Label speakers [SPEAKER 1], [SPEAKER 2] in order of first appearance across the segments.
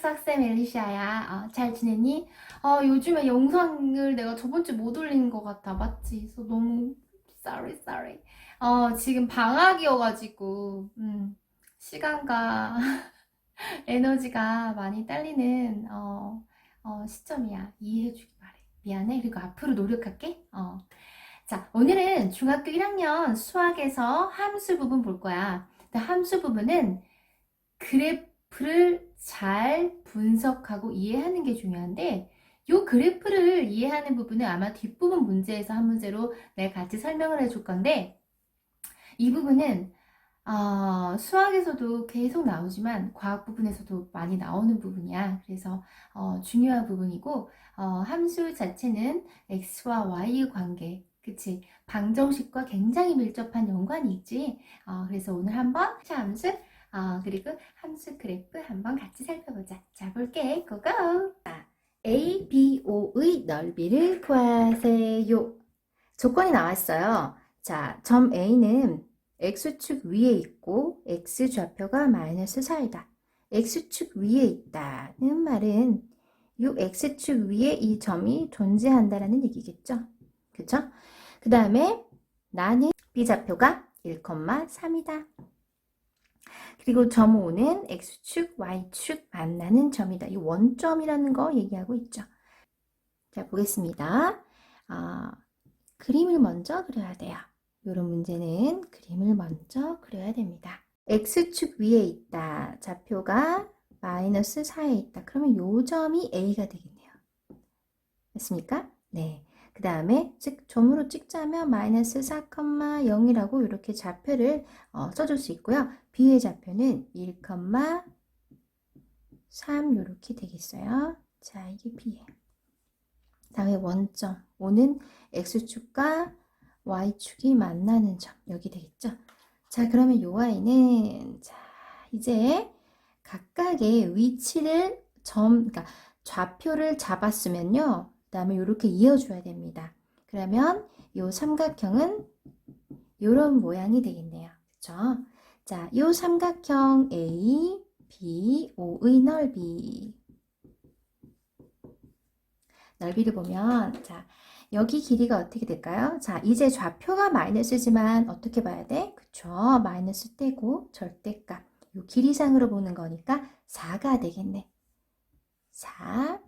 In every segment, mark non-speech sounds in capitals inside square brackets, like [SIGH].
[SPEAKER 1] 싹싹쌤 엘리시아야. 어, 잘 지냈니? 어, 요즘에 영상을 내가 저번 주에 못 올리는 것 같아. 맞지? 그래서 너무 sorry, sorry. 어, 지금 방학이어가지고, 음, 시간과 [LAUGHS] 에너지가 많이 딸리는, 어, 어, 시점이야. 이해해주기 바래. 미안해. 그리고 앞으로 노력할게. 어. 자, 오늘은 중학교 1학년 수학에서 함수 부분 볼 거야. 함수 부분은 그래프 를 잘 분석하고 이해하는 게 중요한데, 이 그래프를 이해하는 부분은 아마 뒷부분 문제에서 한 문제로 내가 같이 설명을 해줄 건데, 이 부분은 어, 수학에서도 계속 나오지만 과학 부분에서도 많이 나오는 부분이야. 그래서 어, 중요한 부분이고 어, 함수 자체는 x와 y의 관계, 그치? 방정식과 굉장히 밀접한 연관이 있지. 어, 그래서 오늘 한번 함수 어, 그리고 함수 그래프 한번 같이 살펴보자. 자, 볼게. 고고! 자, A, B, O의 넓이를 구하세요. 조건이 나왔어요. 자, 점 A는 X축 위에 있고 X좌표가 마이너스 4이다. X축 위에 있다는 말은 이 X축 위에 이 점이 존재한다라는 얘기겠죠. 그쵸? 그 다음에 나는 B좌표가 1,3이다. 그리고 점 O는 X축, Y축 만나는 점이다. 이 원점이라는 거 얘기하고 있죠. 자, 보겠습니다. 아, 그림을 먼저 그려야 돼요. 이런 문제는 그림을 먼저 그려야 됩니다. X축 위에 있다. 좌표가 마이너스 4에 있다. 그러면 요 점이 A가 되겠네요. 맞습니까? 네. 그 다음에 즉 점으로 찍자면 마이너스 4,0이라고 이렇게 좌표를 어, 써줄 수 있고요. B의 좌표는 1,3 이렇게 되겠어요. 자, 이게 B에. 다음에 원점. O는 X축과 Y축이 만나는 점. 여기 되겠죠? 자, 그러면 요 Y는, 자, 이제 각각의 위치를 점, 그러니까 좌표를 잡았으면요. 그 다음에 이렇게 이어줘야 됩니다. 그러면 요 삼각형은 요런 모양이 되겠네요. 그쵸? 자, 요 삼각형 A, B, O의 넓이. 넓이를 보면, 자, 여기 길이가 어떻게 될까요? 자, 이제 좌표가 마이너스지만 어떻게 봐야 돼? 그쵸? 마이너스 떼고 절대값. 요 길이상으로 보는 거니까 4가 되겠네. 4.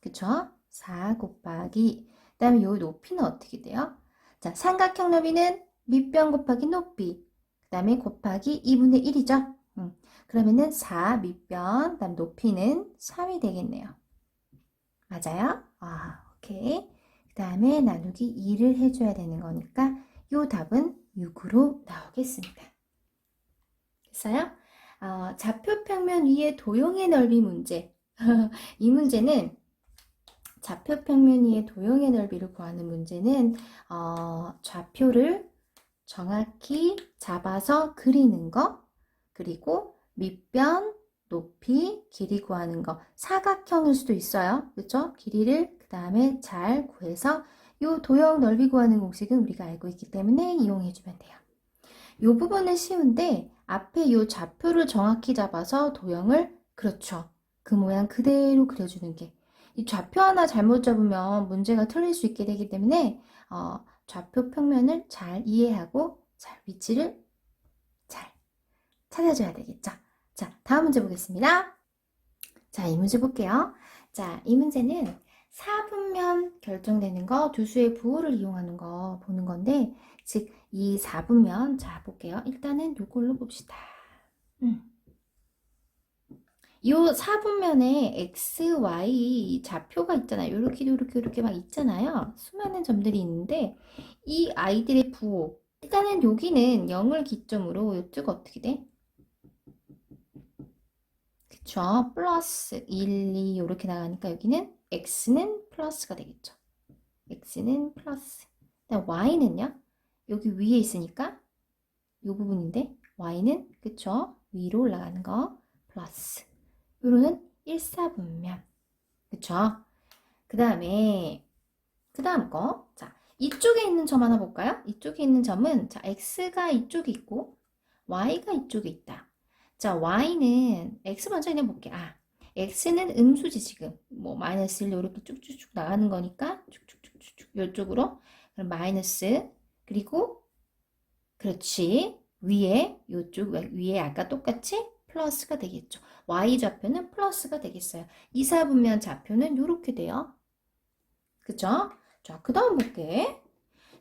[SPEAKER 1] 그쵸? 4 곱하기. 그 다음에 요 높이는 어떻게 돼요? 자, 삼각형 너비는 밑변 곱하기 높이. 그 다음에 곱하기 2분의 1이죠? 음, 그러면은 4 밑변, 그 다음 높이는 3이 되겠네요. 맞아요? 아, 오케이. 그 다음에 나누기 2를 해줘야 되는 거니까 요 답은 6으로 나오겠습니다. 됐어요? 어, 좌표 평면 위에 도형의 넓이 문제. [LAUGHS] 이 문제는 좌표 평면 위에 도형의 넓이를 구하는 문제는 어, 좌표를 정확히 잡아서 그리는 거 그리고 밑변, 높이, 길이 구하는 거 사각형일 수도 있어요. 그렇죠? 길이를 그 다음에 잘 구해서 이 도형 넓이 구하는 공식은 우리가 알고 있기 때문에 이용해 주면 돼요. 이 부분은 쉬운데 앞에 이 좌표를 정확히 잡아서 도형을 그렇죠. 그 모양 그대로 그려주는 게 이 좌표 하나 잘못 잡으면 문제가 틀릴 수 있게 되기 때문에 어, 좌표 평면을 잘 이해하고 잘 위치를 잘 찾아줘야 되겠죠. 자, 다음 문제 보겠습니다. 자, 이 문제 볼게요. 자, 이 문제는 4분면 결정되는 거, 두 수의 부호를 이용하는 거 보는 건데, 즉, 이 4분면, 자, 볼게요. 일단은 이걸로 봅시다. 음. 이 4분면에 x, y 좌표가 있잖아요. 이렇게, 이렇게, 이렇게 막 있잖아요. 수많은 점들이 있는데, 이 아이들의 부호. 일단은 여기는 0을 기점으로 이쪽 어떻게 돼? 그쵸? 플러스 1, 2 이렇게 나가니까 여기는 x는 플러스가 되겠죠. x는 플러스. 그다음 y는요? 여기 위에 있으니까 이 부분인데 y는 그쵸? 위로 올라가는 거 플러스. 요로는 1, 4분면. 그쵸? 그 다음에 그 다음 거. 자, 이쪽에 있는 점 하나 볼까요? 이쪽에 있는 점은 자, x가 이쪽에 있고 y가 이쪽에 있다. 자, y는 x 먼저 그냥 볼게. 아, x는 음수지 지금. 뭐 마이너스 1 이렇게 쭉쭉쭉 나가는 거니까 쭉쭉쭉쭉 이쪽으로 그럼 마이너스 그리고 그렇지 위에 요쪽 위에 아까 똑같이 플러스가 되겠죠. y 좌표는 플러스가 되겠어요. 이사분면 좌표는 이렇게 돼요. 그죠? 자, 그 다음 볼게.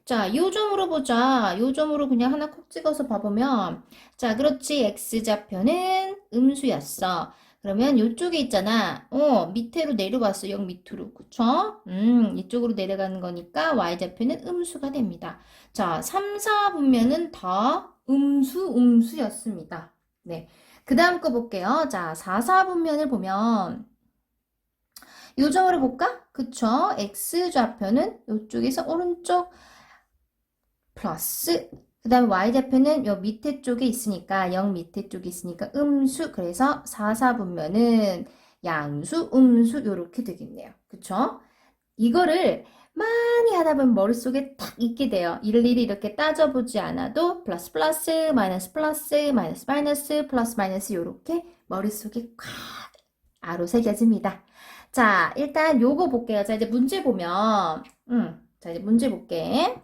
[SPEAKER 1] 자, 요 점으로 보자. 요 점으로 그냥 하나 콕 찍어서 봐보면, 자, 그렇지. x좌표는 음수였어. 그러면 요쪽에 있잖아. 어, 밑으로 내려갔어. 영 밑으로. 그쵸? 음, 이쪽으로 내려가는 거니까 y좌표는 음수가 됩니다. 자, 3, 4 분면은 다 음수, 음수였습니다. 네. 그 다음 거 볼게요. 자, 4, 4 분면을 보면, 요점으로 볼까? 그쵸? x좌표는 이쪽에서 오른쪽 플러스 그 다음에 y좌표는 요 밑에 쪽에 있으니까 0 밑에 쪽에 있으니까 음수 그래서 4, 4분면은 양수, 음수 요렇게 되겠네요. 그쵸? 이거를 많이 하다 보면 머릿속에 탁 있게 돼요. 일일이 이렇게 따져보지 않아도 플러스 플러스 마이너스 플러스 마이너스 마이너스 플러스 마이너스 요렇게 머릿속에 꽉 아로 새겨집니다. 자, 일단 요거 볼게요. 자, 이제 문제 보면, 음, 자, 이제 문제 볼게.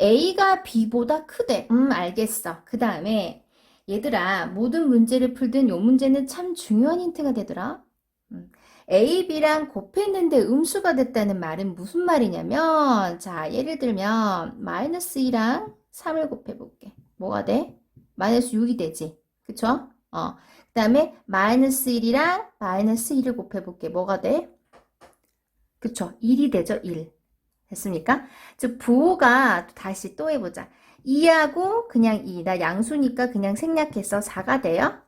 [SPEAKER 1] A가 B보다 크대. 음, 알겠어. 그 다음에, 얘들아, 모든 문제를 풀든 요 문제는 참 중요한 힌트가 되더라. 음, A, B랑 곱했는데 음수가 됐다는 말은 무슨 말이냐면, 자, 예를 들면, 마이너스 2랑 3을 곱해볼게. 뭐가 돼? 마이너스 6이 되지. 그쵸? 어. 그 다음에 마이너스 1이랑 마이너스 1을 곱해볼게. 뭐가 돼? 그쵸? 1이 되죠? 1. 됐습니까? 즉 부호가 다시 또 해보자. 2하고 그냥 2. 나 양수니까 그냥 생략해서 4가 돼요.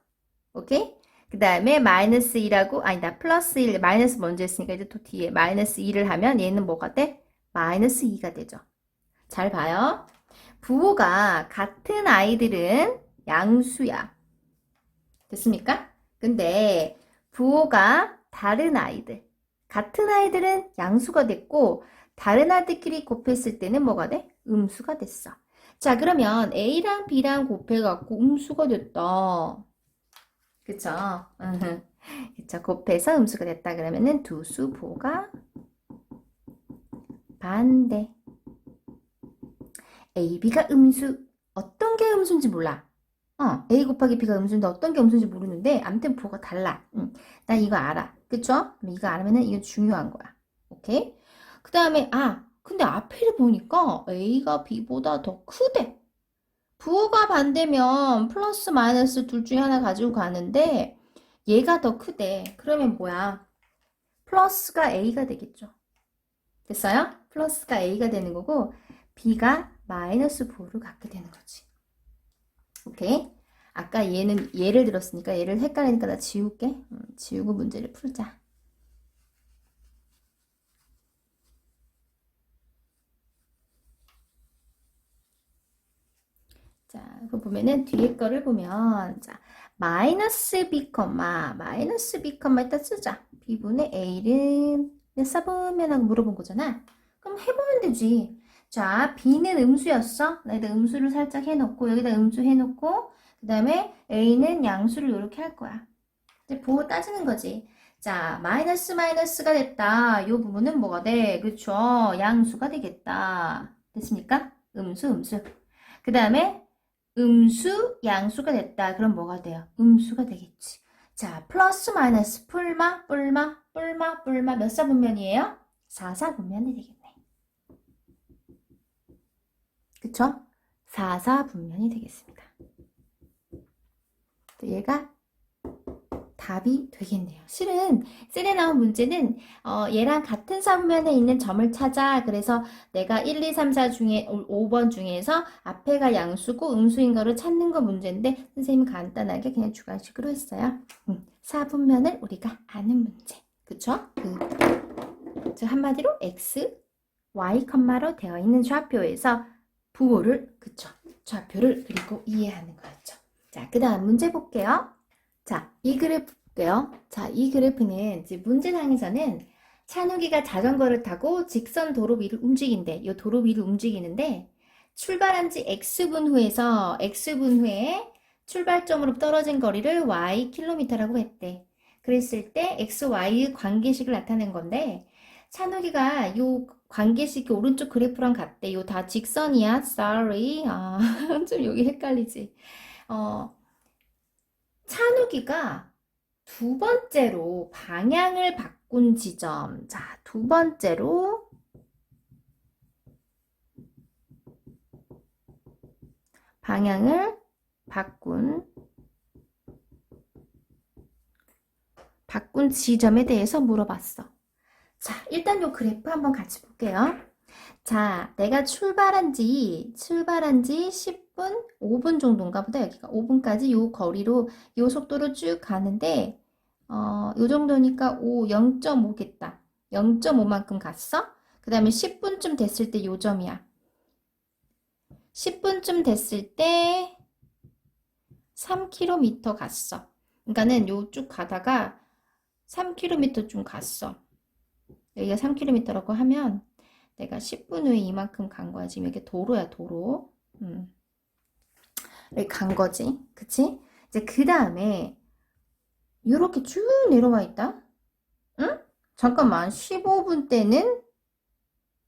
[SPEAKER 1] 오케이? 그 다음에 마이너스 1하고 아니 나 플러스 1 마이너스 먼저 했으니까 이제 또 뒤에 마이너스 2를 하면 얘는 뭐가 돼? 마이너스 2가 되죠. 잘 봐요. 부호가 같은 아이들은 양수야. 됐습니까? 근데 부호가 다른 아이들, 같은 아이들은 양수가 됐고 다른 아이들끼리 곱했을 때는 뭐가 돼? 음수가 됐어. 자, 그러면 A랑 B랑 곱해갖고 음수가 됐다. 그쵸? 으흠. [LAUGHS] 그쵸? 곱해서 음수가 됐다. 그러면은 두수 부호가 반대. A, B가 음수. 어떤 게 음수인지 몰라. 어, A 곱하기 B가 음수인데 어떤 게 음수인지 모르는데 아무튼 부호가 달라. 응. 난 이거 알아. 그쵸? 이거 알면은 이거 중요한 거야. 오케이? 그 다음에 아 근데 앞에를 보니까 A가 B보다 더 크대. 부호가 반대면 플러스 마이너스 둘 중에 하나 가지고 가는데 얘가 더 크대. 그러면 뭐야? 플러스가 A가 되겠죠. 됐어요? 플러스가 A가 되는 거고 B가 마이너스 부호를 갖게 되는 거지. 오케이? 아까 얘는 예를 들었으니까 얘를 헷갈리니까 나 지울게. 음, 지우고 문제를 풀자. 자, 이거 보면은 뒤에 거를 보면 자, 마이너스 b 컴마 마이너스 b 컴마 일단 쓰자. b분의 a는 몇 사분면 하고 물어본 거잖아. 그럼 해보면 되지. 자, b는 음수였어. 여기다 음수를 살짝 해놓고 여기다 음수 해놓고 그 다음에 a는 양수를 이렇게 할 거야. 이제 보호 따지는 거지. 자, 마이너스 마이너스가 됐다. 이 부분은 뭐가 돼? 그쵸? 양수가 되겠다. 됐습니까? 음수, 음수. 그 다음에 음수, 양수가 됐다. 그럼 뭐가 돼요? 음수가 되겠지. 자, 플러스 마이너스 뿔마, 뿔마, 뿔마, 뿔마 몇 사분면이에요? 4사분면이 되겠네. 그쵸? 4사분면이 되겠습니다. 얘가 답이 되겠네요. 실은 셀에 나온 문제는 어, 얘랑 같은 사분면에 있는 점을 찾아. 그래서 내가 1, 2, 3, 4 중에 5번 중에서 앞에가 양수고 음수인 거를 찾는 거 문제인데 선생님이 간단하게 그냥 주관식으로 했어요. 음, 사분면을 우리가 아는 문제. 그쵸? 그, 즉 한마디로 x, y, 컴마로 되어 있는 좌표에서 부호를 그쵸? 좌표를 그리고 이해하는 거였죠. 자, 그 다음 문제 볼게요. 자, 이 그래프 볼게요. 자, 이 그래프는 이제 문제상에서는 찬욱이가 자전거를 타고 직선 도로 위를 움직인대. 이 도로 위를 움직이는데 출발한 지 x분 후에서 x분 후에 출발점으로 떨어진 거리를 y 킬로미터라고 했대. 그랬을 때 x, y의 관계식을 나타낸 건데 찬욱이가 요 관계식이 오른쪽 그래프랑 같대. 요 다 직선이야. Sorry. 아, [LAUGHS] 좀 여기 헷갈리지. 어, 찬욱이가 두 번째로 방향을 바꾼 지점. 자, 두 번째로 방향을 바꾼 바꾼 지점에 대해서 물어봤어. 자, 일단 요 그래프 한번 같이 볼게요. 자, 내가 출발한 지, 출발한 지 10분, 5분 정도인가 보다, 여기가. 5분까지 요 거리로, 요 속도로 쭉 가는데, 어, 요 정도니까 5, 0.5겠다. 0.5만큼 갔어? 그 다음에 10분쯤 됐을 때 요 점이야. 10분쯤 됐을 때 3km 갔어. 그러니까는 요 쭉 가다가 3km 좀 갔어. 여기가 3km라고 하면 내가 10분 후에 이만큼 간 거야. 지금 이게 도로야, 도로. 음. 간 거지. 그치? 이제 그 다음에 이렇게 쭉 내려와 있다. 응? 잠깐만. 15분 때는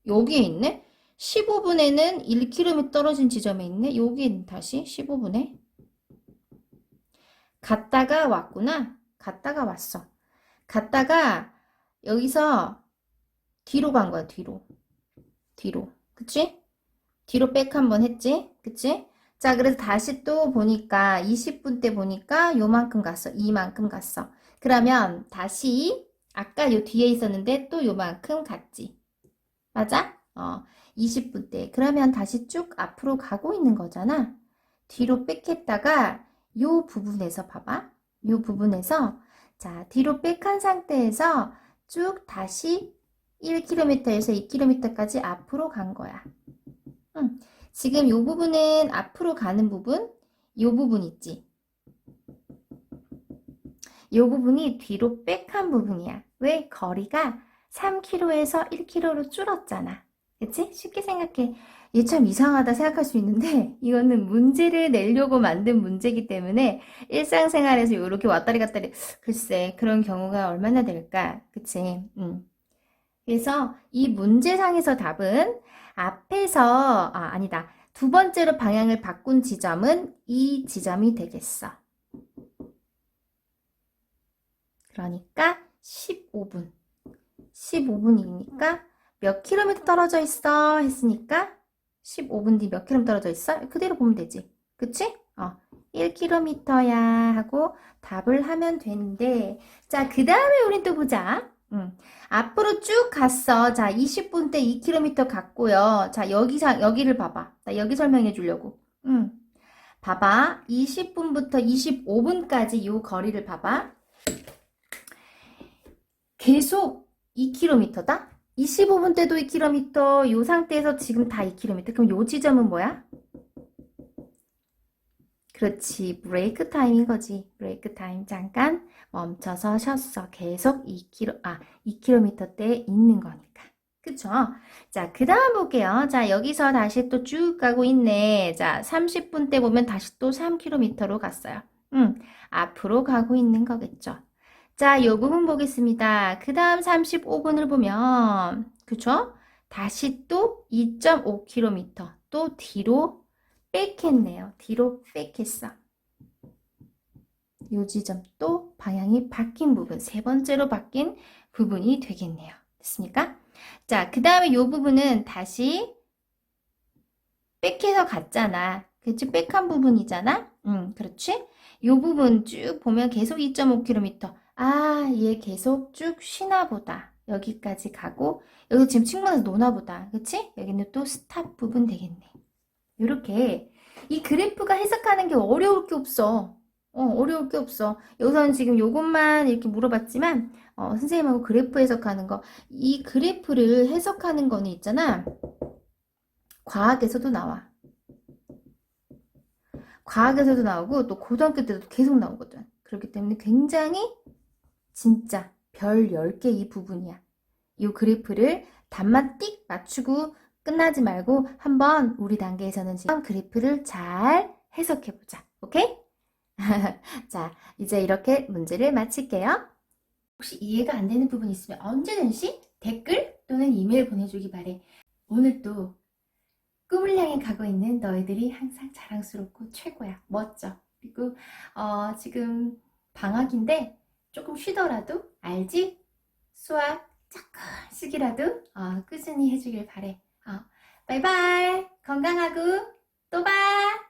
[SPEAKER 1] 여기에 있네? 15분에는 1km 떨어진 지점에 있네? 여기 다시 15분에. 갔다가 왔구나. 갔다가 왔어. 갔다가 여기서 뒤로 간 거야, 뒤로. 뒤로. 그치? 뒤로 백 한번 했지? 그치? 자, 그래서 다시 또 보니까 20분 때 보니까 요만큼 갔어. 이만큼 갔어. 그러면 다시 아까 요 뒤에 있었는데 또 요만큼 갔지. 맞아? 어, 20분 때. 그러면 다시 쭉 앞으로 가고 있는 거잖아. 뒤로 빽했다가 요 부분에서 봐봐. 요 부분에서 자, 뒤로 빽한 상태에서 쭉 다시 1km에서 2km까지 앞으로 간 거야. 응. 지금 요 부분은 앞으로 가는 부분, 요 부분 있지? 요 부분이 뒤로 빽한 부분이야. 왜? 거리가 3km에서 1km로 줄었잖아. 그치? 쉽게 생각해. 얘 참 이상하다 생각할 수 있는데 [LAUGHS] 이거는 문제를 내려고 만든 문제이기 때문에 일상생활에서 이렇게 왔다리 갔다리 글쎄 그런 경우가 얼마나 될까? 그치? 음. 그래서 이 문제상에서 답은 앞에서 아 아니다. 두 번째로 방향을 바꾼 지점은 이 지점이 되겠어. 그러니까 15분. 15분이니까 몇 킬로미터 떨어져 있어? 했으니까 15분 뒤 몇 킬로미터 떨어져 있어? 그대로 보면 되지. 그치? 어, 1킬로미터야 하고 답을 하면 되는데 자, 그 다음에 우린 또 보자. 음, 앞으로 쭉 갔어. 자, 20분 때 2km 갔고요. 자, 여기, 여기를 봐봐. 나 여기 설명해 주려고. 음, 봐봐. 20분부터 25분까지 요 거리를 봐봐. 계속 2km다? 25분 때도 2km, 요 상태에서 지금 다 2km. 그럼 요 지점은 뭐야? 그렇지. 브레이크 타임인 거지. 브레이크 타임. 잠깐 멈춰서 쉬었어. 계속 2km, 아, 2km대에 있는 거니까. 그쵸? 자, 그 다음 볼게요. 자, 여기서 다시 또 쭉 가고 있네. 자, 30분 때 보면 다시 또 3km로 갔어요. 음, 앞으로 가고 있는 거겠죠. 자, 요 부분 보겠습니다. 그 다음 35분을 보면, 그쵸? 다시 또 2.5km 또 뒤로 빽했네요. 뒤로 빽했어. 요 지점 또 방향이 바뀐 부분, 세 번째로 바뀐 부분이 되겠네요. 됐습니까? 자, 그 다음에 요 부분은 다시 빽해서 갔잖아. 그치? 빽한 부분이잖아? 응, 그렇지? 요 부분 쭉 보면 계속 2.5km. 아, 얘 계속 쭉 쉬나 보다. 여기까지 가고, 여기 지금 친구들 노나 보다. 그치? 여기는 또 스탑 부분 되겠네. 이렇게 이 그래프가 해석하는 게 어려울 게 없어. 어, 어려울 게 없어. 여기서는 지금 요것만 이렇게 물어봤지만, 어, 선생님하고 그래프 해석하는 거, 이 그래프를 해석하는 거는 있잖아. 과학에서도 나와. 과학에서도 나오고, 또 고등학교 때도 계속 나오거든. 그렇기 때문에 굉장히 진짜 별 10개 이 부분이야. 이 그래프를 답만 띡 맞추고 끝나지 말고 한번 우리 단계에서는 지금 그래프를 잘 해석해 보자. 오케이? [LAUGHS] 자, 이제 이렇게 문제를 마칠게요. 혹시 이해가 안 되는 부분 있으면 언제든지 댓글 또는 이메일 보내주기 바래. 오늘 또 꿈을 향해 가고 있는 너희들이 항상 자랑스럽고 최고야. 멋져. 그리고 어, 지금 방학인데 조금 쉬더라도 알지? 수학 조금씩이라도 어, 꾸준히 해주길 바래. 어, 바이바이. 건강하고 또 봐.